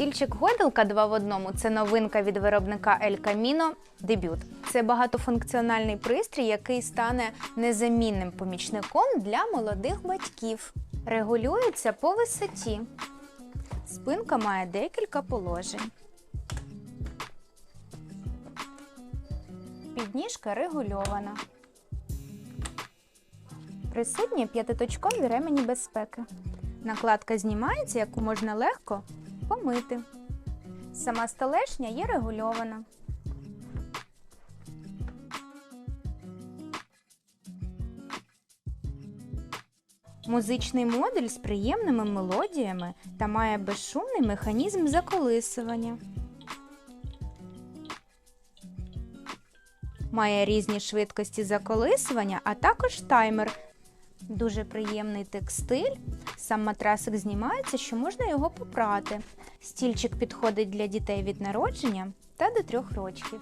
Стільчик гойдалка 2 в одному це новинка від виробника El Camino Debut. Це багатофункціональний пристрій, який стане незамінним помічником для молодих батьків. Регулюється по висоті. Спинка має декілька положень. Підніжка регульована. Присутні п'ятиточкові ремені безпеки. Накладка знімається, яку можна легко помити. Сама столешня є регульована. Музичний модуль з приємними мелодіями та має безшумний механізм заколисування. Має різні швидкості заколисування, а також таймер. Дуже приємний текстиль. Сам матрасик знімається, що можна його попрати. Стільчик підходить для дітей від народження та до трьох років.